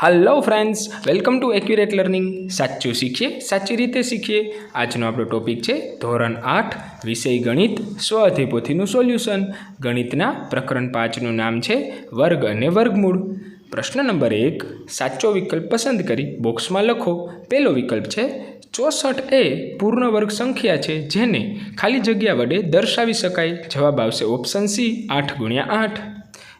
Hello friends welcome to accurate learning સાચું શીખીએ, સાચી રીતે શીખીએ. આજનો આપણો ટોપિક છે ધોરણ આઠ, વિષય ગણિત, સ્વ અધિપોથીનું સોલ્યુશન ગણિતના પ્રકરણ પાંચનું નામ છે વર્ગ અને વર્ગમૂળ. પ્રશ્ન નંબર એક, સાચો વિકલ્પ પસંદ કરી બોક્સમાં લખો. પહેલો વિકલ્પ છે ચોસઠ એ પૂર્ણ વર્ગ સંખ્યા છે જેને ખાલી જગ્યા વડે દર્શાવી શકાય. જવાબ આવશે ઓપ્શન સી, આઠ ગુણ્યા આઠ.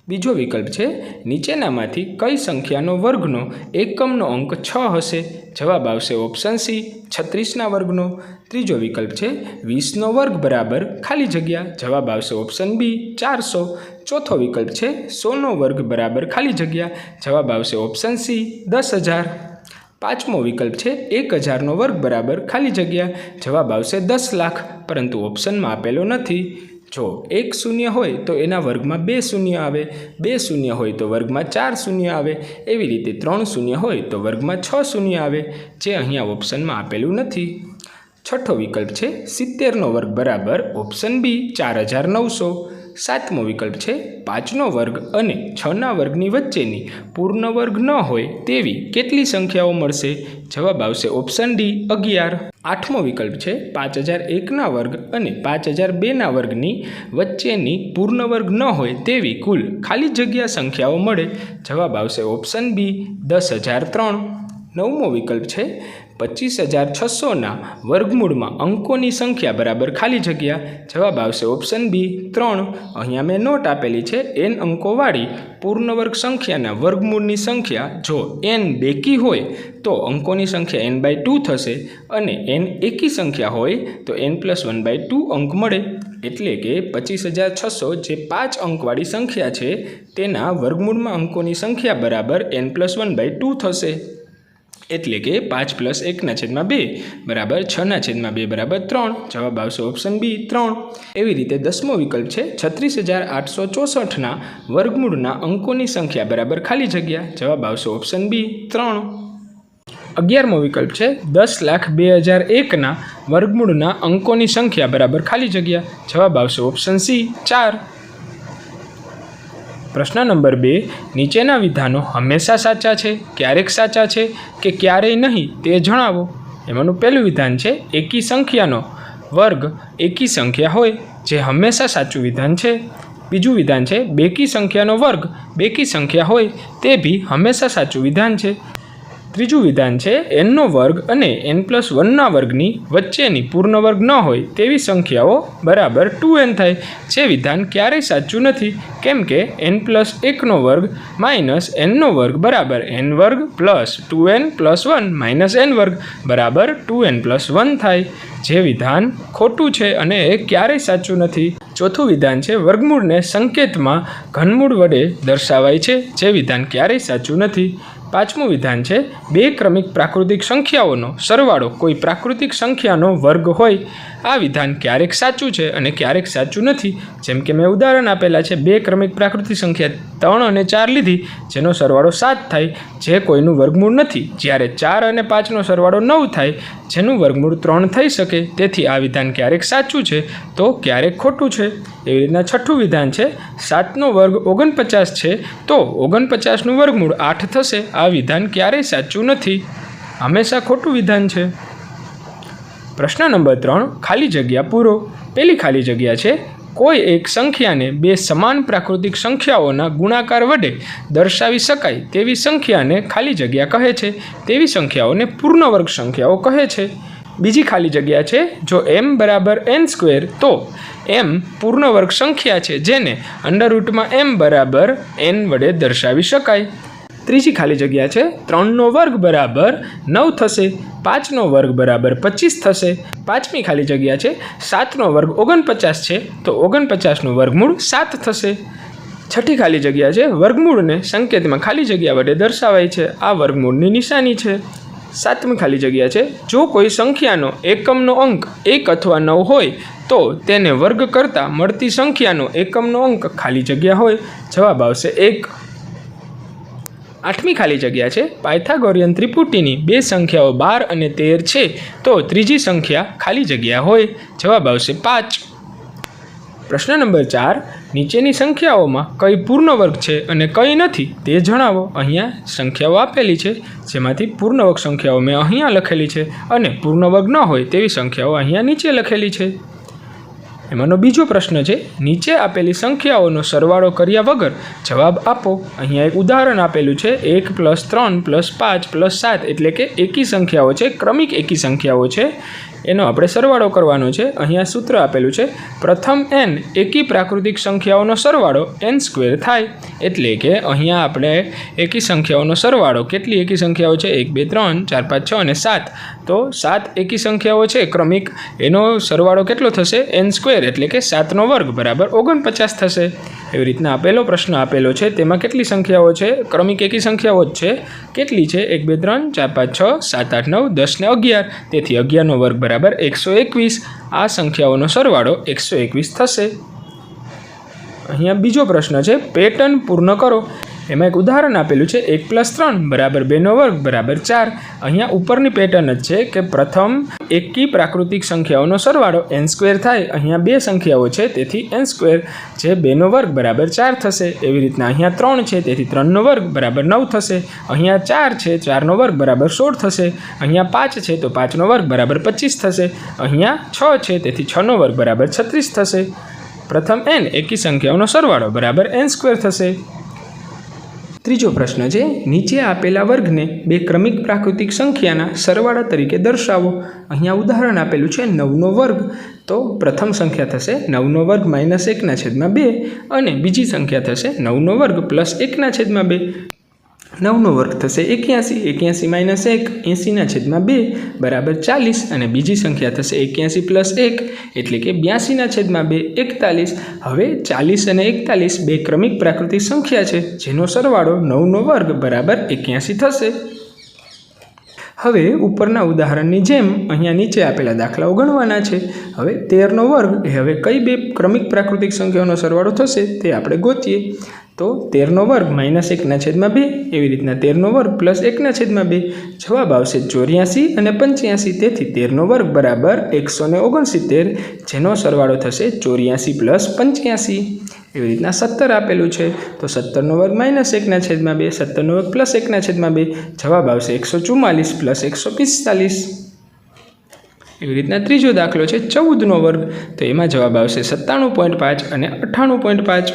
બીજો વિકલ્પ છે, નીચેનામાંથી કઈ સંખ્યાનો વર્ગનો એકમનો અંક છ હશે? જવાબ આવશે ઓપ્શન સી છત્રીસના વર્ગનો. ત્રીજો વિકલ્પ છે, વીસનો વર્ગ બરાબર ખાલી જગ્યા? જવાબ આવશે ઓપ્શન બી ચારસો. ચોથો વિકલ્પ છે, સોનો વર્ગ બરાબર ખાલી જગ્યા? જવાબ આવશે ઓપ્શન સી દસ હજાર. પાંચમો વિકલ્પ છે, એક હજારનો વર્ગ બરાબર ખાલી જગ્યા? જવાબ આવશે દસ લાખ. પરંતુ ઓપ્શનમાં આપેલો નથી. જો એક શૂન્ય હોય તો એના વર્ગમાં બે શૂન્ય આવે, બે શૂન્ય હોય તો વર્ગમાં ચાર શૂન્ય આવે, એવી રીતે ત્રણ શૂન્ય હોય તો વર્ગમાં છ શૂન્ય આવે, જે અહીંયા ઓપ્શનમાં આપેલું નથી. છઠ્ઠો વિકલ્પ છે સિત્તેરનો વર્ગ બરાબર ઓપ્શન બી ચાર હજાર નવસો. સાતમો વિકલ્પ છે પાંચનો વર્ગ અને છના વર્ગની વચ્ચેની પૂર્ણ વર્ગ ન હોય તેવી કેટલી સંખ્યાઓ મળશે? જવાબ આવશે ઓપ્શન ડી, અગિયાર. આઠમો વિકલ્પ છે પાંચ હજાર એકના વર્ગ અને પાંચ હજાર બેના વર્ગની વચ્ચેની પૂર્ણ વર્ગ ન હોય તેવી કુલ ખાલી જગ્યા સંખ્યાઓ મળે. જવાબ આવશે ઓપ્શન બી, દસ હજાર ત્રણ. નવમો વિકલ્પ છે પચીસ હજાર છસોના વર્ગમૂળમાં અંકોની સંખ્યા બરાબર ખાલી જગ્યા? જવાબ આવશે ઓપ્શન બી, ત્રણ. અહીંયા મેં નોટ આપેલી છે એન અંકોવાળી પૂર્ણવર્ગ સંખ્યાના વર્ગમૂળની સંખ્યા. જો એન બેકી હોય, તો અંકોની સંખ્યા એન બાય ટુ થશે અને એન એકી સંખ્યા હોય, તો N plus one by two અંક મળે. એટલે કે પચીસ હજાર છસો જે પાંચ અંકવાળી સંખ્યા છે, તેના વર્ગમૂળમાં અંકોની સંખ્યા બરાબર N plus one by two થશે. એટલે કે પાંચ પ્લસ એકના છેદમાં બે બરાબર છના છેદમાં બે બરાબર ત્રણ. જવાબ આવશે ઓપ્શન બી ત્રણ. એવી રીતે દસમો વિકલ્પ છે છત્રીસ હજાર આઠસો ચોસઠના વર્ગમૂળના અંકોની સંખ્યા બરાબર ખાલી જગ્યા. જવાબ આવશે ઓપ્શન બી ત્રણ. અગિયારમો વિકલ્પ છે દસ લાખ બે હજાર એકના વર્ગમૂળના અંકોની સંખ્યા બરાબર ખાલી જગ્યા. જવાબ આવશે ઓપ્શન સી ચાર. પ્રશ્ન નંબર બે, નીચેના વિધાનો હંમેશા સાચા છે, ક્યારેક સાચા છે કે ક્યારેય નહીં તે જણાવો. એમાંનું પહેલું વિધાન છે એકી સંખ્યાનો વર્ગ. એકી સંખ્યા હોય જે હંમેશા સાચું વિધાન છે. બીજું વિધાન છે બેકી સંખ્યાનો વર્ગ. બેકી સંખ્યા હોય તે બી હંમેશા સાચું વિધાન છે. ત્રીજું વિધાન છે એનનો વર્ગ અને એન પ્લસ વનના વર્ગની વચ્ચેની પૂર્ણ વર્ગ ન હોય તેવી સંખ્યાઓ બરાબર ટુ એન થાય. જે વિધાન ક્યારેય સાચું નથી, કેમ કે એન પ્લસ એકનો વર્ગ માઇનસ એનનો વર્ગ બરાબર એન વર્ગ plus two N plus one minus N વર્ગ બરાબર ટુ એન પ્લસ વન થાય. જે વિધાન ખોટું છે અને એ ક્યારેય સાચું નથી. ચોથું વિધાન છે, વર્ગમૂળને સંકેતમાં ઘનમૂળ વડે દર્શાવાય છે. જે વિધાન ક્યારેય સાચું નથી. પાંચમું વિધાન છે બે ક્રમિક પ્રાકૃતિક સંખ્યાઓનો સરવાળો. કોઈ પ્રાકૃતિક સંખ્યાનો વર્ગ હોય આ વિધાન ક્યારેક સાચું છે અને ક્યારેક સાચું નથી. જેમ કે મેં ઉદાહરણ આપેલા છે, બે ક્રમિક પ્રાકૃતિક સંખ્યા ત્રણ અને ચાર લીધી, જેનો સરવાળો સાત થાય, જે કોઈનું વર્ગમૂળ નથી. જ્યારે ચાર અને પાંચનો સરવાળો નવ થાય, જેનું વર્ગમૂળ ત્રણ થઈ શકે. તેથી આ વિધાન ક્યારેક સાચું છે, તો ક્યારેક ખોટું છે. એવી રીતના છઠ્ઠું વિધાન છે, સાતનો વર્ગ ઓગણપચાસ છે, તો ઓગણપચાસનું વર્ગમૂળ આઠ થશે. આ વિધાન ક્યારેય સાચું નથી. હંમેશા ખોટું વિધાન છે. પ્રશ્ન નંબર ત્રણ, ખાલી જગ્યા પૂરો. પહેલી ખાલી જગ્યા છે, કોઈ એક સંખ્યાને બે સમાન પ્રાકૃતિક સંખ્યાઓના ગુણાકાર વડે દર્શાવી શકાય તેવી સંખ્યાને ખાલી જગ્યા કહે છે, તેવી સંખ્યાઓને પૂર્ણવર્ગ સંખ્યાઓ કહે છે. બીજી ખાલી જગ્યા છે, જો એમ બરાબર એન સ્ક્વેર તો એમ પૂર્ણવર્ગ સંખ્યા છે, જેને અંડર રૂટમાં એમ બરાબર એન વડે દર્શાવી શકાય. ત્રીજી ખાલી જગ્યા છે. ત્રણનો વર્ગ બરાબર નવ થશે. પાંચનો વર્ગ બરાબર પચીસ થશે. પાંચમી ખાલી જગ્યા છે. સાતનો વર્ગ ઓગણપચાસ છે. તો ઓગણપચાસનું વર્ગમૂળ સાત થશે. છઠ્ઠી ખાલી જગ્યા છે. વર્ગમૂળને સંકેતમાં ખાલી જગ્યા વડે દર્શાવાય છે. આ વર્ગમૂળની નિશાની છે. સાતમી ખાલી જગ્યા છે. જો કોઈ સંખ્યાનો એકમનો અંક એક અથવા નવ હોય, તો તેને વર્ગ કરતાં મળતી સંખ્યાનો એકમનો અંક ખાલી જગ્યા હોય. જવાબ આવશે એક. આઠમી ખાલી જગ્યા છે પાયથાગોરિયન ત્રિપુટીની. બે સંખ્યાઓ બાર અને તેર છે. તો ત્રીજી સંખ્યા ખાલી જગ્યા હોય. જવાબ આવશે પાંચ. પ્રશ્ન નંબર ચાર. નીચેની સંખ્યાઓમાં કઈ પૂર્ણ વર્ગ છે અને કઈ નથી તે જણાવો. અહીંયા સંખ્યાઓ આપેલી છે. જેમાંથી પૂર્ણ વર્ગ સંખ્યાઓ મેં અહીંયા લખેલી છે અને પૂર્ણ વર્ગ ન હોય તેવી સંખ્યાઓ અહીંયા નીચે લખેલી છે. એમાંનો બીજો પ્રશ્ન છે, નીચે આપેલી સંખ્યાઓનો સરવાળો કર્યા વગર જવાબ આપો. અહીંયા એક ઉદાહરણ આપેલું છે, એક પ્લસ ત્રણ પ્લસ પાંચ પ્લસ સાત, એટલે કે એકી સંખ્યાઓ છે, ક્રમિક એકી સંખ્યાઓ છે. એનો આપણે સરવાળો કરવાનો છે. અહીંયા સૂત્ર આપેલું છે, પ્રથમ એન એકી પ્રાકૃતિક સંખ્યાઓનો સરવાળો એન સ્ક્વેર થાય. એટલે કે અહીંયા આપણે એકી સંખ્યાઓનો સરવાળો, કેટલી એકી સંખ્યાઓ છે? એક, બે, ત્રણ, ચાર, પાંચ, છ અને સાત. તો સાત એકી સંખ્યાઓ છે ક્રમિક, એનો સરવાળો કેટલો થશે? એન સ્ક્વેર, એટલે કે સાતનો વર્ગ બરાબર ઓગણપચાસ થશે. એવી રીતના આપેલો પ્રશ્ન આપેલો છે, તેમાં કેટલી સંખ્યાઓ છે? ક્રમિક એકી સંખ્યાઓ જ છે. કેટલી છે? એક, બે, ત્રણ, ચાર, પાંચ, છ, સાત, આઠ, નવ, દસ ને અગિયાર. તેથી અગિયારનો વર્ગ બરાબર એકસો એકવીસ. આ સંખ્યાઓનો સરવાળો એકસો એકવીસ થશે. અહીંયા બીજો પ્રશ્ન છે, પેટર્ન પૂર્ણ કરો. એમાં એક ઉદાહરણ આપેલું છે, એક પ્લસ ત્રણ, બરાબર બેનો વર્ગ, બરાબર ચાર. અહીંયા ઉપરની પેટર્ન જ છે કે પ્રથમ એકી પ્રાકૃતિક સંખ્યાઓનો સરવાળો એન સ્ક્વેર થાય, અહીંયા બે સંખ્યાઓ છે, તેથી એન સ્ક્વેર જે બેનો વર્ગ, બરાબર ચાર થશે. એવી રીતના અહીંયા ત્રણ છે, તેથી ત્રણનો વર્ગ, બરાબર નવ થશે. અહીંયા ચાર છે ચારનો વર્ગ, બરાબર સોળ થશે. અહીંયા પાંચ છે, તો પાંચનો વર્ગ, બરાબર પચીસ થશે. અહીંયા છ છે, તેથી છનો વર્ગ, બરાબર છત્રીસ થશે. પ્રથમ એન એકી સંખ્યાઓનો સરવાળો, બરાબર એન સ્ક્વેર થશે. ત્રીજો પ્રશ્ન છે, નીચે આપેલા વર્ગને બે ક્રમિક પ્રાકૃતિક સંખ્યાના સરવાળા તરીકે દર્શાવો. અહીંયા ઉદાહરણ આપેલું છે નવનો વર્ગ. તો પ્રથમ સંખ્યા થશે નવનો વર્ગ માઇનસ એકના છેદમાં બે અને બીજી સંખ્યા થશે નવનો વર્ગ પ્લસ એકના છેદમાં બે. નવનો વર્ગ થશે એક્યાસી એક્યાસી માઇનસ એક એંસીના છેદમાં બે, બરાબર ચાલીસ અને બીજી સંખ્યા થશે એક્યાસી પ્લસ એક, એટલે કે બ્યાસીના છેદમાં બે, એકતાલીસ. હવે ચાલીસ અને એકતાલીસ બે ક્રમિક પ્રાકૃતિક સંખ્યા છે, જેનો સરવાળો નવનો વર્ગ બરાબર એક્યાસી થશે. હવે ઉપરના ઉદાહરણની જેમ અહીંયા નીચે આપેલા દાખલાઓ ગણવાના છે. હવે તેરનો વર્ગ એ હવે કઈ બે ક્રમિક પ્રાકૃતિક સંખ્યાઓનો સરવાળો થશે તે આપણે ગોતીએ. તો તેરનો વર્ગ માઇનસ એકના છેદમાં બે, એવી રીતના તેરનો વર્ગ પ્લસ એકના છેદમાં બે. જવાબ આવશે ચોર્યાસી અને પંચ્યાસી. તેથી તેરનો વર્ગ બરાબર એકસો ને જેનો સરવાળો થશે ચોર્યાસી પ્લસ પંચ્યાસી. એવી રીતના સત્તર આપેલું છે. તો સત્તરનો વર્ગ માઇનસ એકના છેદમાં બે, સત્તરનો વર્ગ પ્લસ એકના છેદમાં બે, જવાબ આવશે એકસો ચુમ્માલીસ પ્લસ એકસો પિસ્તાલીસ. એવી રીતના ત્રીજો દાખલો છે ચૌદનો વર્ગ. તો એમાં જવાબ આવશે સત્તાણું પોઈન્ટ પાંચ અને અઠ્ઠાણું પોઈન્ટ પાંચ.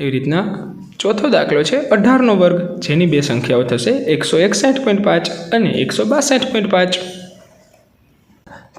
એવી રીતના ચોથો દાખલો છે અઢારનો વર્ગ. જેની બે સંખ્યાઓ થશે એકસો એકસઠ પોઈન્ટ પાંચ અને એકસો બાસઠ પોઈન્ટ પાંચ.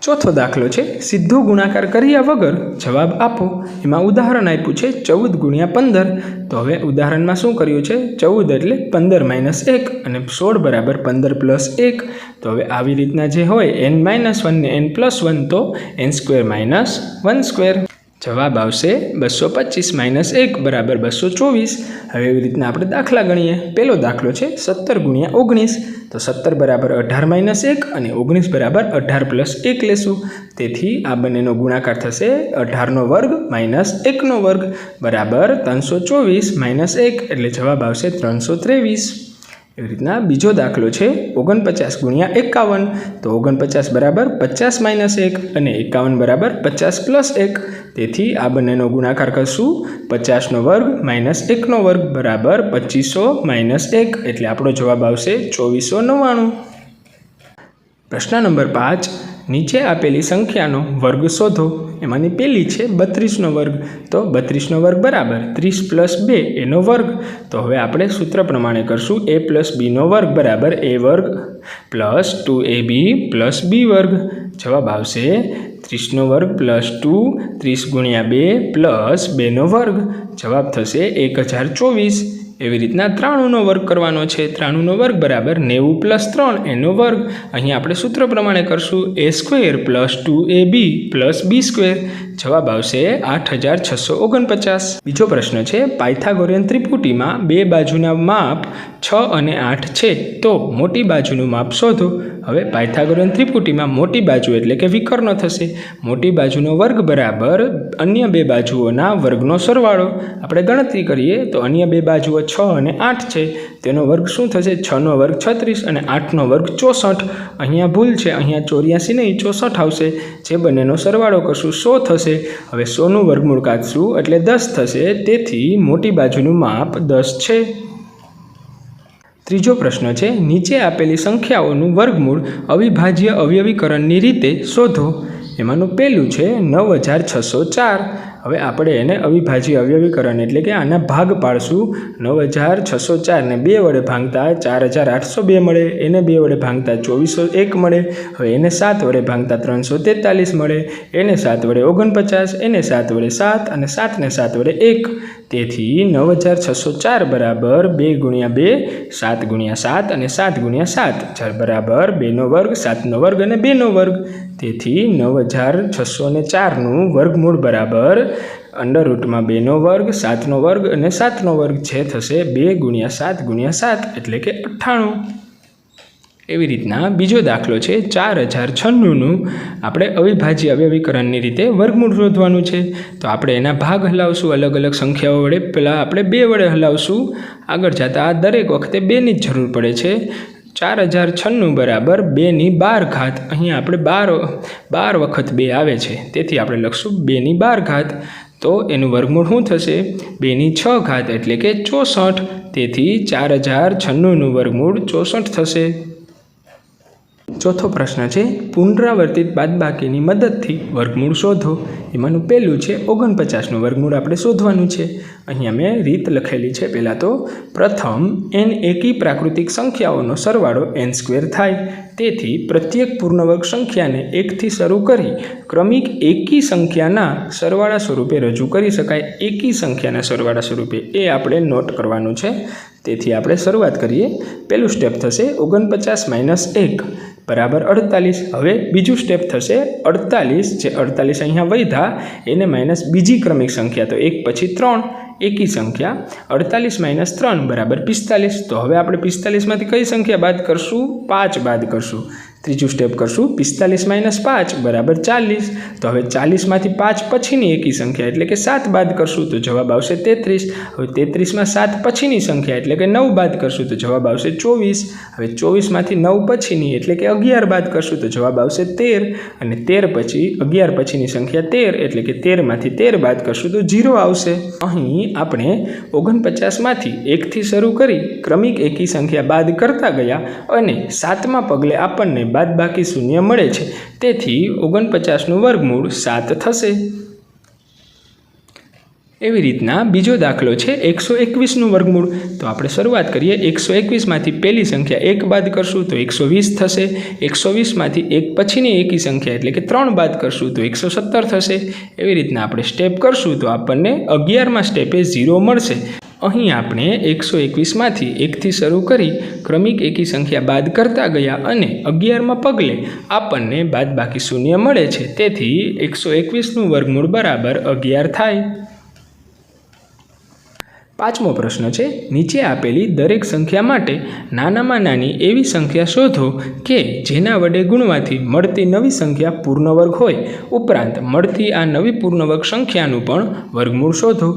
ચોથો દાખલો છે સીધો ગુણાકાર કર્યા વગર જવાબ આપો. એમાં ઉદાહરણ આપ્યું છે, ચૌદ ગુણ્યા પંદર. તો હવે ઉદાહરણમાં શું કર્યું છે, ચૌદ એટલે પંદર માઇનસ એક અને સોળ બરાબર પંદર પ્લસ એક. તો હવે આવી રીતના જે હોય એન માઇનસ વન ને એન પ્લસ વન, તો N square minus one square. જવાબ આવશે બસો પચીસ માઇનસ એક બરાબર બસો ચોવીસ. હવે એવી રીતના આપણે દાખલા ગણીએ. પહેલો દાખલો છે સત્તર ગુણ્યા ઓગણીસ. તો સત્તર બરાબર અઢાર માઇનસ એક અને ઓગણીસ બરાબર અઢાર પ્લસ એક લેશું. તેથી આ બંનેનો ગુણાકાર થશે અઢારનો વર્ગ માઇનસ એકનો વર્ગ બરાબર ત્રણસો ચોવીસ માઇનસ એક. એટલે જવાબ આવશે ત્રણસો ત્રેવીસ. એવી રીતના બીજો દાખલો છે ઓગણપચાસ ગુણ્યા એકાવન. તો ઓગણપચાસ બરાબર પચાસ માઇનસ એક અને એકાવન બરાબર પચાસ પ્લસ એક. તેથી આ બંનેનો ગુણાકાર કરશું પચાસનો વર્ગ માઇનસ એકનો વર્ગ બરાબર પચીસો માઇનસ એક. એટલે આપણો જવાબ આવશે ચોવીસો નવ્વાણું. પ્રશ્ન નંબર પાંચ. નીચે આપેલી સંખ્યાનો વર્ગ શોધો. એમાંની પહેલી છે બત્રીસનો વર્ગ. તો બત્રીસનો વર્ગ બરાબર ત્રીસ પ્લસ બે એનો વર્ગ. તો હવે આપણે સૂત્ર પ્રમાણે કરશું એ પ્લસ બીનો વર્ગ બરાબર એ વર્ગ plus two A B plus B વર્ગ. જવાબ આવશે ત્રીસનો વર્ગ પ્લસ ટુ ત્રીસ ગુણ્યા બે પ્લસ બેનો વર્ગ. જવાબ થશે એક હજાર ચોવીસ. એવી રીતના ત્રાણુંનો વર્ગ કરવાનો છે. ત્રાણુંનો વર્ગ બરાબર નેવું પ્લસ ત્રણ એનો વર્ગ. અહીં આપણે સૂત્ર પ્રમાણે કરશું. A square plus two A B plus B square. જવાબ આવશે આઠ હજાર છસો ઓગણપચાસ. બીજો પ્રશ્ન છે, પાયથાગોરિયન ત્રિપુટીમાં બે બાજુના માપ છ અને આઠ છે. તો મોટી બાજુનું માપ શોધો. હવે પાયથાગોરિયન ત્રિપુટીમાં મોટી બાજુ એટલે કે વિકર્ણ થશે. મોટી બાજુનો વર્ગ બરાબર અન્ય બે બાજુઓના વર્ગનો સરવાળો. આપણે ગણતરી કરીએ તો અન્ય બે બાજુઓ છ અને આઠ છે. તેનો વર્ગ શું થશે? છનો વર્ગ છત્રીસ અને આઠનો વર્ગ ચોસઠ. અહીંયા ભૂલ છે, અહીંયા ચોર્યાસી નહીં, ચોસઠ આવશે. જે બંનેનો સરવાળો કરશું, સો થશે. આવશે હવે સોનું વર્ગમૂળ કાઢશું એટલે દસ થશે. તેથી મોટી બાજુનું માપ દસ છે. ત્રીજો પ્રશ્ન છે, નીચે આપેલી સંખ્યાઓનું વર્ગમૂળ અવિભાજ્ય અવયવીકરણની રીતે શોધો. એમાંનું પહેલું છે, નવ હજાર છસો ચાર. હવે આપણે એને અવિભાજ્ય અવયવીકરણ એટલે કે આના ભાગ પાડશું. નવ હજાર છસો ચારને બે વડે ભાંગતા ચાર હજાર આઠસો બે મળે, એને બે વડે ભાંગતા ચોવીસો એક મળે, હવે એને સાત વડે ભાંગતા ત્રણસો તેતાલીસ મળે, એને સાત વડે ઓગણપચાસ, એને સાત વડે સાત અને સાતને સાત વડે એક. તેથી નવ હજાર છસો ચાર બરાબર બે ગુણ્યા બે, સાત ગુણ્યા સાત અને સાત ગુણ્યા સાત. ચાર બરાબર બેનો વર્ગ, સાતનો વર્ગ અને બેનો વર્ગ. તેથી નવ હજાર છસો ને ચારનું વર્ગમૂળ બરાબર અંડર રૂટમાં બેનો વર્ગ, સાતનો વર્ગ અને સાતનો વર્ગ જે થશે બે ગુણ્યા સાત ગુણ્યા સાત એટલે કે અઠ્ઠાણું. એવી રીતના બીજો દાખલો છે, ચાર હજાર છન્નુંનું આપણે અવિભાજ્ય અવ્યવીકરણની રીતે વર્ગમૂળ શોધવાનું છે. તો આપણે એના ભાગ હલાવશું, અલગ અલગ સંખ્યાઓ વડે. પહેલાં આપણે બે વડે હલાવશું. આગળ જતાં આ દરેક વખતે બેની જ જરૂર પડે છે. ચાર હજાર છન્નું બરાબર બેની બાર ઘાત અહીંયા આપણે બાર બાર વખત બે આવે છે. તેથી આપણે લખશું બેની બાર ઘાત તો એનું વર્ગમૂળ શું થશે? બેની છ ઘાત એટલે કે ચોસઠ. તેથી ચાર હજાર છન્નુંનું વર્ગમૂળ ચોસઠ થશે. ચોથો પ્રશ્ન છે, પુનરાવર્તિત બાદબાકીની મદદથી વર્ગમૂળ શોધો. એમાંનું પહેલું છે, ઓગણપચાસનું વર્ગમૂળ આપણે શોધવાનું છે. અહીંયા મેં રીત લખેલી છે પહેલાં તો, પ્રથમ એન એકી પ્રાકૃતિક સંખ્યાઓનો સરવાળો એન સ્ક્વેર થાય. તેથી પ્રત્યેક પૂર્ણવર્ગ સંખ્યાને એકથી શરૂ કરી, ક્રમિક એકી સંખ્યાના સરવાળા સ્વરૂપે રજૂ કરી શકાય. એકી સંખ્યાના સરવાળા સ્વરૂપે એ આપણે નોટ કરવાનું છે. તેથી આપણે શરૂઆત કરીએ. પહેલું સ્ટેપ થશે, ઓગણપચાસ માઇનસ એક. બરાબર? અડતાલીસ. હવે બીજું સ્ટેપ થશે અડતાલીસ. જે અડતાલીસ અહીંયા વધ્યા, એને માઇનસ બીજી ક્રમિક સંખ્યા, તો એક પછી ત્રણ, એકી સંખ્યા. અડતાલીસ માઇનસ ત્રણ બરાબર પિસ્તાલીસ. તો હવે આપણે પિસ્તાલીસમાંથી કઈ સંખ્યા બાદ કરશું? પાંચ બાદ કરશું. ત્રીજું સ્ટેપ કરશું, પિસ્તાલીસ માઇનસ પાંચ બરાબર ચાલીસ. તો હવે ચાલીસમાંથી પાંચ પછીની એકી સંખ્યા, એટલે કે સાત બાદ કરશું, તો જવાબ આવશે તેત્રીસ. હવે તેત્રીસમાં સાત પછીની સંખ્યા, એટલે કે નવ બાદ કરશું, તો જવાબ આવશે ચોવીસ. હવે ચોવીસમાંથી નવ પછીની, એટલે કે અગિયાર બાદ કરશું, તો જવાબ આવશે તેર. અને તેર પછી, અગિયાર પછીની સંખ્યા તેર, એટલે કે તેરમાંથી તેર બાદ કરશું, તો જીરો આવશે. અહીં આપણે ઓગણપચાસમાંથી એકથી શરૂ કરી ક્રમિક એકી સંખ્યા બાદ કરતા ગયા અને સાતમા પગલે આપણને બાદ બાકી શૂન્ય મળે છે. તેથી ઓગણપચાસનું વર્ગમૂળ સાત થશે. એવી રીતના બીજો દાખલો છે એકસો એકવીસનું વર્ગમૂળ. તો આપણે શરૂઆત કરીએ. એકસો એકવીસમાંથી પહેલી સંખ્યા એક બાદ કરશું તો એકસો વીસ થશે. એકસો વીસમાંથી એક પછીની એકી સંખ્યા એટલે કે ત્રણ બાદ કરશું તો એકસો સત્તર થશે. એવી રીતના આપણે સ્ટેપ કરશું તો આપણને અગિયારમાં સ્ટેપે ઝીરો મળશે. અહીં આપણે એકસો એકવીસમાંથી એકથી શરૂ કરી ક્રમિક એકી સંખ્યા બાદ કરતા ગયા અને અગિયારમાં પગલે આપણને બાદ બાકી શૂન્ય મળે છે. તેથી એકસો એકવીસનું વર્ગમૂળ બરાબર અગિયાર થાય. પાંચમો પ્રશ્ન છે, નીચે આપેલી દરેક સંખ્યા માટે નાનામાં નાની એવી સંખ્યા શોધો કે જેના વડે ગુણવાથી મળતી નવી સંખ્યા પૂર્ણવર્ગ હોય. ઉપરાંત મળતી આ નવી પૂર્ણવર્ગ સંખ્યાનું પણ વર્ગમૂળ શોધો.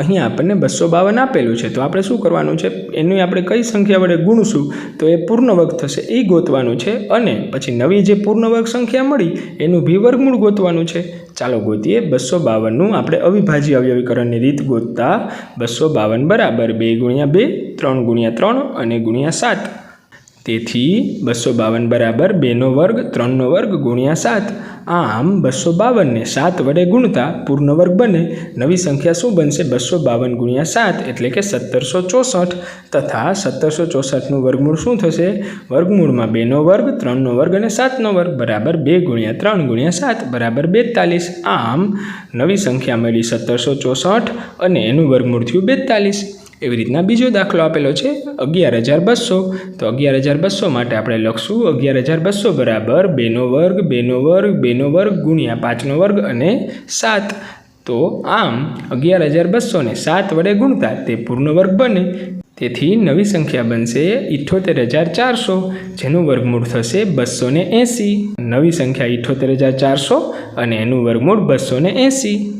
અહીં આપણને બસો બાવન આપેલું છે. તો આપણે શું કરવાનું છે? એની આપણે કઈ સંખ્યા વડે ગુણશું? તો એ પૂર્ણવર્ગ થશે. એ ગોતવાનું છે અને પછી નવી જે પૂર્ણવર્ગ સંખ્યા મળી, એનું ભી વર્ગમૂળ ગોતવાનું છે. ચાલો ગોતીએ. બસો બાવનનું આપણે અવિભાજ્ય અવયવીકરણની રીત ગોતતા બસો બાવન બરાબર બે ગુણ્યા બે, ત્રણ ગુણ્યા ત્રણ અને ગુણ્યા સાત. તેથી બસો બાવન બરાબર બેનો વર્ગ ત્રણનો વર્ગ ગુણ્યા સાત. આમ બસો બાવનને સાત વડે ગુણતા પૂર્ણ વર્ગ બને. નવી સંખ્યા શું બનશે? બસો બાવન ગુણ્યા સાત એટલે કે સત્તરસો ચોસઠ. તથા સત્તરસો ચોસઠનું વર્ગમૂળ શું થશે? વર્ગમૂળમાં બેનો વર્ગ, ત્રણનો વર્ગ અને સાતનો વર્ગ બરાબર બે ગુણ્યા ત્રણ ગુણ્યા સાત બરાબર બેતાલીસ. આમ નવી સંખ્યા મળી સત્તરસો ચોસઠ અને એનું વર્ગમૂળ થયું બેતાલીસ. એવી રીતના બીજો દાખલો આપેલો છે અગિયાર હજાર બસો. તો અગિયાર હજાર બસો માટે આપણે લખશું અગિયાર હજાર બસો બરાબર બેનો વર્ગ બેનો વર્ગ બેનો વર્ગ ગુણ્યા પાંચનો વર્ગ અને સાત. તો આમ અગિયાર હજાર બસોને સાત વડે ગુણતા તે પૂર્ણ વર્ગ બને. તેથી નવી સંખ્યા બનશે ઇઠ્ઠોતેર હજાર ચારસો. જેનું વર્ગમૂળ થશે બસો ને એંસી. નવી સંખ્યા ઇઠ્ઠોતેર હજાર ચારસો અને એનું વર્ગમૂળ બસો ને એંસી.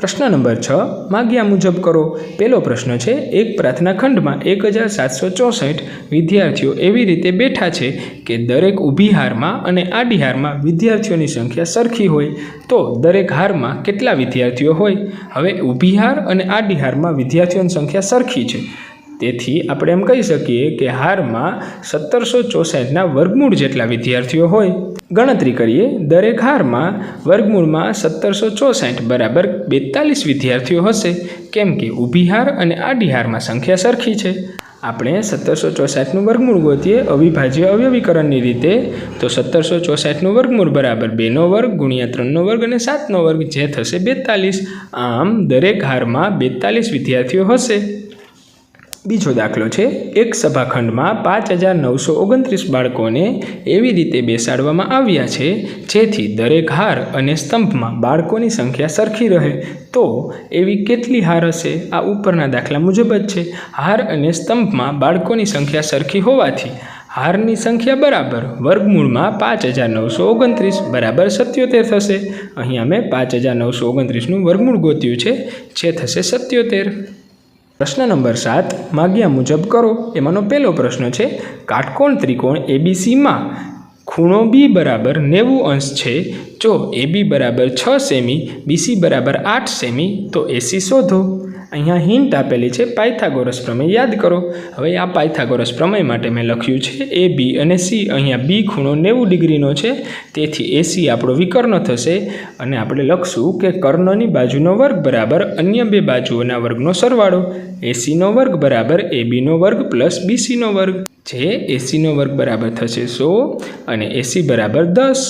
પ્રશ્ન નંબર છ, માગ્યા મુજબ કરો. પહેલો પ્રશ્ન છે, એક પ્રાર્થના ખંડમાં એક હજાર સાતસો ચોસઠ વિદ્યાર્થીઓ એવી રીતે બેઠા છે કે દરેક ઊભી હારમાં અને આડી હારમાં વિદ્યાર્થીઓની સંખ્યા સરખી હોય, તો દરેક હારમાં કેટલા વિદ્યાર્થીઓ હોય? હવે ઊભી હાર અને આડી હારમાં વિદ્યાર્થીઓની સંખ્યા સરખી છે. તેથી આપણે એમ કહી શકીએ કે હારમાં સત્તરસો ચોસઠના વર્ગમૂળ જેટલા વિદ્યાર્થીઓ હોય. ગણતરી કરીએ, દરેક હારમાં વર્ગમૂળમાં સત્તરસો ચોસઠ બરાબર બેતાલીસ વિદ્યાર્થીઓ હશે. કેમ કે ઊભી હાર અને આડી હારમાં સંખ્યા સરખી છે. આપણે સત્તરસો ચોસઠનું વર્ગમૂળ ગોતીએ અવિભાજ્ય અવયવીકરણની રીતે, તો સત્તરસો ચોસઠનું વર્ગમૂળ બરાબર બેનો વર્ગ ગુણ્યા ત્રણનો વર્ગ અને સાતનો વર્ગ જે થશે બેતાલીસ. આમ દરેક હારમાં બેતાલીસ વિદ્યાર્થીઓ હશે. બીજો દાખલો છે. એક સભાખંડમાં પાંચ હજાર નવસો ઓગણત્રીસ બાળકોને એવી રીતે બેસાડવામાં આવ્યા છે, જેથી દરેક હાર અને સ્તંભમાં બાળકોની સંખ્યા સરખી રહે. તો એવી કેટલી હાર હશે? આ ઉપરના દાખલા મુજબ જ છે. હાર અને સ્તંભમાં બાળકોની સંખ્યા સરખી હોવાથી હારની સંખ્યા બરાબર વર્ગમૂળમાં પાંચ હજાર નવસો ઓગણત્રીસ બરાબર સત્યોતેર થશે. અહીં અમે પાંચ હજાર નવસો ઓગણત્રીસનું વર્ગમૂળ ગોત્યું છે, જે થશે સત્યોતેર. પ્રશ્ન નંબર સાત, માગ્યા મુજબ કરો. એમાંનો પહેલો પ્રશ્ન છે, કાટકોણ ત્રિકોણ એબીસીમાં ખૂણો બી બરાબર નેવું અંશ છે? જો એબી બરાબર છ સેમી બીસી બરાબર આઠ સેમી, તો એસી શોધો. અહીંયા હિન્ટ આપેલી છે, પાયથાગોરસ પ્રમેય. યાદ કરો, હવે આ પાયથાગોરસ પ્રમેય માટે મેં લખ્યું છે એ બી અને સી અહીંયા બી ખૂણો નેવું ડિગ્રીનો છે, તેથી એસી આપણો વિકર્ણ થશે અને આપણે લખશું કે કર્ણની બાજુનો વર્ગ બરાબર અન્ય બે બાજુઓના વર્ગનો સરવાળો. એસીનો વર્ગ બરાબર એ બીનો વર્ગ પ્લસ બીસીનો વર્ગ. જે એસીનો વર્ગ બરાબર થશે સો અને એસી બરાબર દસ.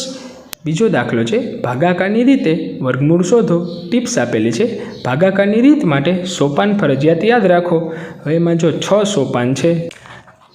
બીજો દાખલો છે, ભાગાકારની રીતે વર્ગમૂળ શોધો. ટિપ્સ આપેલી છે, ભાગાકારની રીત માટે સોપાન ફરજિયાત યાદ રાખો. હવે એમાં જો છ સોપાન છે,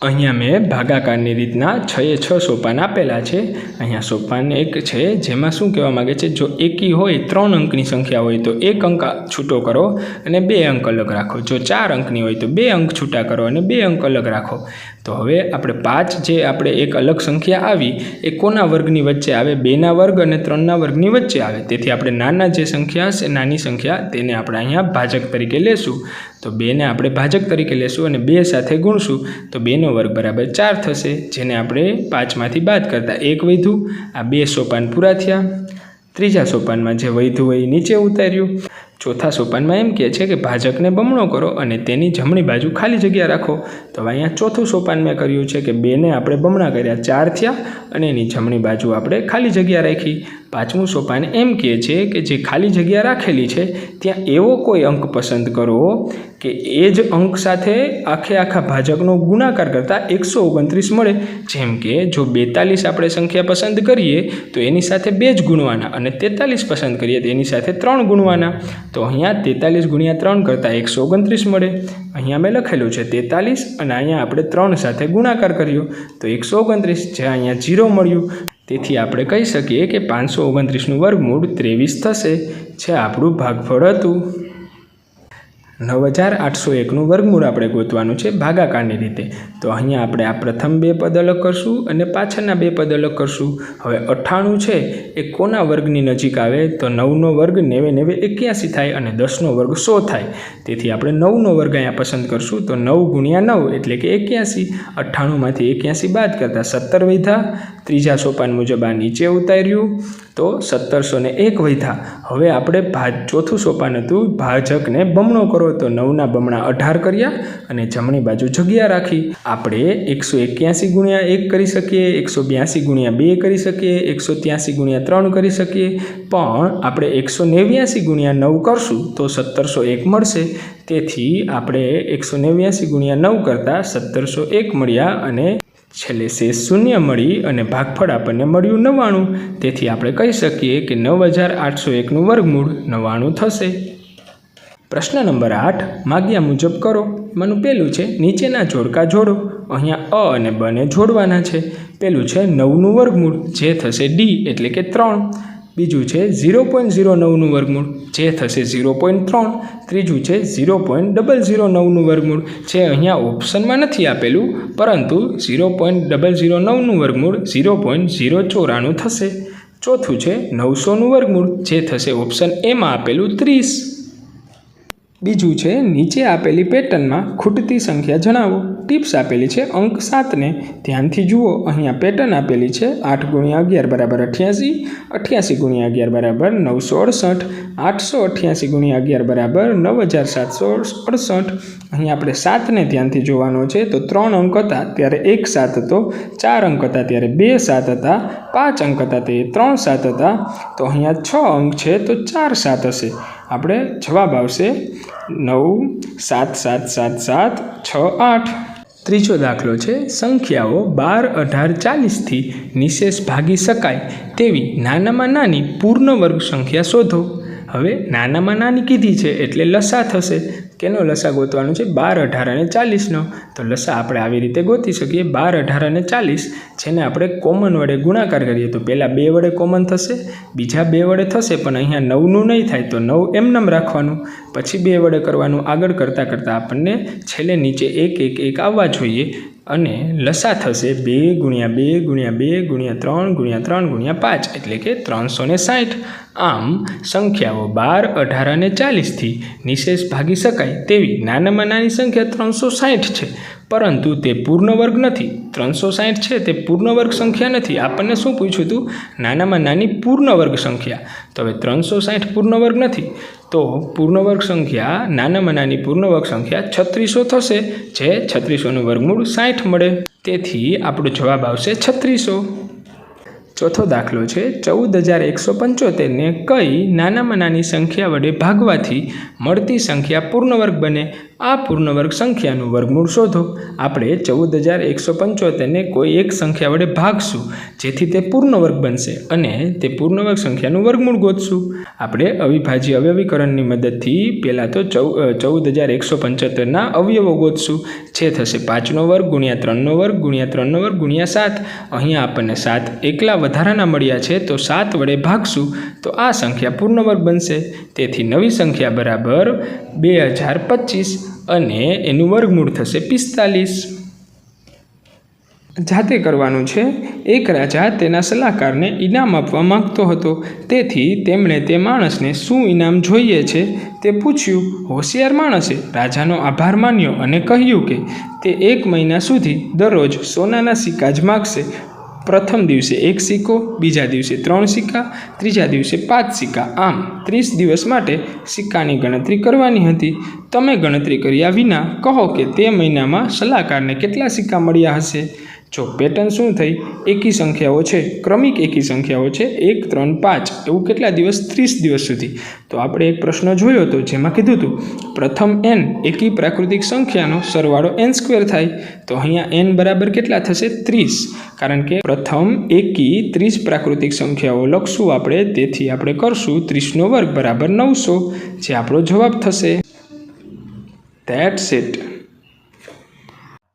અહીંયા મેં ભાગાકારની રીતના છ એ છ સોપાન આપેલા છે. અહીંયા સોપાન એક છે, જેમાં શું કહેવા માગે છે, જો એકી હોય ત્રણ અંકની સંખ્યા હોય તો એક અંક છૂટો કરો અને બે અંક અલગ રાખો. જો ચાર અંકની હોય તો બે અંક છૂટા કરો અને બે અંક અલગ રાખો. તો હવે આપણે પાંચ જે આપણે એક અલગ સંખ્યા આવી, એ કોના વર્ગની વચ્ચે આવે? બેના વર્ગ અને ત્રણના વર્ગની વચ્ચે આવે. તેથી આપણે નાના જે સંખ્યા હશે, નાની સંખ્યા, તેને આપણે અહીંયા ભાજક તરીકે લેશું. તો બેને આપણે ભાજક તરીકે લેશું અને બે સાથે ગુણશું. તો બેનો વર્ગ બરાબર ચાર થશે, જેને આપણે પાંચમાંથી બાદ કરતાં એક વધ્યું. આ બે સોપાન પૂરા થયા. ત્રીજા સોપાનમાં જે વધ્યું, એ નીચે ઉતાર્યું. ચોથા સોપાનમાં એમ કહે છે કે ભાજકને બમણો કરો અને તેની જમણી બાજુ ખાલી જગ્યા રાખો. તો અહીંયા ચોથું સોપાન મેં કર્યું છે કે બેને આપણે બમણા કર્યા, ચાર થયા અને એની જમણી બાજુ આપણે ખાલી જગ્યા રાખી. પાંચમું સોપાન એમ કહે છે કે જે ખાલી જગ્યા રાખેલી છે, ત્યાં એવો કોઈ અંક પસંદ કરો કે એ જ અંક સાથે આખે આખા ભાજકનો ગુણાકાર કરતાં એકસો ઓગણત્રીસ મળે. જેમ કે જો બેતાલીસ આપણે સંખ્યા પસંદ કરીએ, તો એની સાથે બે જ ગુણવાના અને તેતાલીસ પસંદ કરીએ, તો એની સાથે ત્રણ ગુણવાના. તો અહીંયા તેતાલીસ ગુણ્યા ત્રણ કરતાં એકસો ઓગણત્રીસ મળે. અહીંયા મેં લખેલું છે તેતાલીસ અને અહીંયા આપણે ત્રણ સાથે ગુણાકાર કર્યો, તો એકસો ઓગણત્રીસ જે અહીંયા જીરો મળ્યું. તેથી આપણે કહી શકીએ કે પાંચસો ઓગણત્રીસનું વર્ગમૂળ ત્રેવીસ થશે જે આપણું ભાગફળ હતું. નવ હજાર આઠસો એકનું વર્ગમૂળ આપણે ગોતવાનું છે ભાગાકારની રીતે. તો અહીંયા આપણે આ પ્રથમ બે પદ અલગ કરશું અને પાછળના બે પદ અલગ કરશું. હવે અઠ્ઠાણું છે, એ કોના વર્ગની નજીક આવે? તો નવનો વર્ગ નેવે નેવે એક્યાસી થાય અને દસનો વર્ગ સો થાય. તેથી આપણે નવનો વર્ગ અહીંયા પસંદ કરશું. તો નવ ગુણ્યા નવ એટલે કે એક્યાસી. અઠ્ઠાણુંમાંથી એક્યાસી બાદ કરતાં સત્તર વૈધા ત્રીજા સોપાન મુજબ આ નીચે ઉતાર્યું. તો સત્તરસો ને એક વૈધા. હવે આપણે ભા ચોથું સોપાન હતું, ભાજકને બમણો કરો. તો નવના બમણા અઢાર કર્યા અને જમણી બાજુ જગ્યા રાખી. આપણે એકસો એક્યાસી ગુણ્યા એક કરી શકીએ, એકસો બ્યાસી ગુણ્યા બે કરી શકીએ, એકસો ત્યાસી ગુણ્યા ત્રણ કરી શકીએ. પણ આપણે એકસો નેવ્યાસી ગુણ્યા નવ કરશું, તો સત્તરસો એક મળશે. તેથી આપણે એકસો નેવ્યાસી ગુણ્યા નવ કરતાં સત્તરસો એક મળ્યા અને છેલ્લે શેષ શૂન્ય મળી અને ભાગફળ આપણને મળ્યું નવ્વાણું. તેથી આપણે કહી શકીએ કે નવ હજાર આઠસો એકનું વર્ગમૂળ નવ્વાણું થશે. પ્રશ્ન નંબર આઠ, માગ્યા મુજબ કરો. મનું પહેલું છે, નીચેના જોડકા જોડો. અહીંયા અ અને બને જોડવાના છે. પહેલું છે નવનું વર્ગમૂળ, જે થશે ડી, એટલે કે ત્રણ. બીજું છે ઝીરો પોઈન્ટ ઝીરો નવનું વર્ગમૂળ. જે થશે ઝીરો પોઈન્ટ ત્રણ. ત્રીજું છે ઝીરો પોઈન્ટ ડબલ ઝીરો નવનું વર્ગમૂળ. જે અહીંયા ઓપ્શનમાં નથી આપેલું, પરંતુ ઝીરો પોઈન્ટ ડબલ ઝીરો નવનું વર્ગમૂળ ઝીરો પોઈન્ટ ઝીરો ચોરાણું થશે. ચોથું છે નવસોનું વર્ગમૂળ. જે થશે ઓપ્શન એમાં આપેલું ત્રીસ. બીજું છે, નીચે આપેલી પેટર્નમાં ખૂટતી સંખ્યા જણાવો. ટિપ્સ આપેલી છે, અંક સાતને. ધ્યાનથી જુઓ અહીંયા પેટર્ન આપેલી છે, આઠ ગુણ્યા અગિયાર બરાબર અઠ્યાસી અઠ્યાસી ગુણ્યા અગિયાર બરાબર નવસો અડસઠ, આઠસો અઠ્યાસી ગુણ્યા અગિયાર બરાબર નવ હજાર સાતસો અડસઠ. અહીં આપણે સાતને ધ્યાનથી જોવાનો છે, તો ત્રણ અંક હતા, ત્યારે એક સાત હતો, ચાર અંક હતા, ત્યારે બે સાત હતા, પાંચ અંક હતા, તે ત્રણ સાત હતા. તો અહીંયા છ અંક છે, તો ચાર સાત હશે. આપણે જવાબ આવશે નવ, સાત સાત સાત સાત, છ, આઠ. ત્રીજો દાખલો છે, સંખ્યાઓ બાર, અઢાર, ચાલીસથી નિશેષ ભાગી શકાય તેવી નાનામાં નાની પૂર્ણ વર્ગ સંખ્યા શોધો. હવે નાનામાં નાની કીધી છે એટલે લસા થશે. કેનો લસા ગોતવાનો છે? બાર, અઢાર અને ચાલીસનો. તો લસા આપણે આવી રીતે ગોતી શકીએ. બાર, અઢાર અને ચાલીસ. જેને આપણે કોમન વડે ગુણાકાર કરીએ, તો પહેલાં બે વડે કોમન થશે, બીજા બે વડે થશે, પણ અહીંયા નવનું નહીં થાય, તો નવ એમનેમ રાખવાનું. પછી બે વડે કરવાનું, આગળ કરતાં કરતાં આપણને છેલ્લે નીચે એક એક એક આવવા જોઈએ. અને લસા થશે બે ગુણ્યા બે ગુણ્યા બે ગુણ્યા ત્રણ ગુણ્યા ત્રણ ગુણ્યા પાંચ, એટલે કે ત્રણસો ને સાઠ. આમ સંખ્યાઓ બાર, અઢાર અને ચાલીસથી નિશેષ ભાગી શકાય તેવી નાનામાં નાની સંખ્યા ત્રણસો સાઠ છે. પરંતુ તે પૂર્ણ વર્ગ નથી. ત્રણસો સાહીઠ છે તે પૂર્ણ વર્ગ સંખ્યા નથી. આપણને શું પૂછ્યું હતું નાનામાં નાની પૂર્ણ વર્ગ સંખ્યા. તો હવે ત્રણસો સાહીઠ પૂર્ણ વર્ગ નથી. તો પૂર્ણ વર્ગ સંખ્યા, નાનામાં નાની પૂર્ણ વર્ગ સંખ્યા છત્રીસો થશે. જે છત્રીસોનું વર્ગમૂળ સાઠ મળે. તેથી આપણો જવાબ આવશે છત્રીસો. ચોથો દાખલો છે. ચૌદ હજાર એકસો પંચોતેરને કઈ નાનામાં નાની સંખ્યા વડે ભાગવાથી મળતી સંખ્યા પૂર્ણ વર્ગ બને? આ પૂર્ણ વર્ગ સંખ્યાનું વર્ગમૂળ શોધો. આપણે ચૌદ હજાર એકસો પંચોતેરને કોઈ એક સંખ્યા વડે ભાગશું, જેથી તે પૂર્ણ વર્ગ બનશે અને તે પૂર્ણ વર્ગ સંખ્યાનું વર્ગમૂળ ગોતશું. આપણે અવિભાજ્ય અવયવીકરણની મદદથી પહેલાં તો ચૌ ચૌદ હજાર એકસો પંચોતેરના અવયવો ગોતશું. જે થશે પાંચનો વર્ગ ગુણ્યા ત્રણનો વર્ગ ગુણ્યા ત્રણનો વર્ગ ગુણ્યા સાત. અહીંયા આપણને સાત એકલા વધારાના મળ્યા છે, તો સાત વડે ભાગશું, તો આ સંખ્યા પૂર્ણ વર્ગ બનશે. તેથી નવી સંખ્યા બરાબર બે હજાર પચીસ. અને એનું વર્ગમૂળ થશે પિસ્તાલીસ. જાતે કરવાનું છે, એક રાજા તેના સલાહકારને ઇનામ આપવા માંગતો હતો. તેથી તેમણે તે માણસને શું ઇનામ જોઈએ છે તે પૂછ્યું, હોશિયાર માણસે, રાજાનો આભાર માન્યો અને કહ્યું કે તે એક મહિના સુધી દરરોજ સોનાના સિક્કા જ માગશે. પ્રથમ દિવસે એક સિક્કો, બીજા દિવસે ત્રણ સિક્કા, ત્રીજા દિવસે પાંચ સિક્કા. આમ ત્રીસ દિવસ માટે સિક્કાની ગણતરી કરવાની હતી. તમે ગણતરી કર્યા વિના કહો કે તે મહિનામાં સલાહકારને કેટલા સિક્કા મળ્યા હશે? જો પેટર્ન શું થઈ? એકી સંખ્યાઓ છે. ક્રમિક એકી સંખ્યાઓ છે. એક, ત્રણ, પાંચ. એવું કેટલા દિવસ? ત્રીસ દિવસ સુધી. તો આપણે એક પ્રશ્ન જોયો હતો જેમાં કીધું હતું, પ્રથમ એન એકી પ્રાકૃતિક સંખ્યાનો સરવાળો એન સ્ક્વેર થાય. તો અહીંયા એન બરાબર કેટલા થશે? ત્રીસ. કારણ કે પ્રથમ એકી ત્રીસ પ્રાકૃતિક સંખ્યાઓ લખશું આપણે, તેથી આપણે કરશું ત્રીસનો વર્ગ બરાબર નવસો. જે આપણો જવાબ થશે. That's it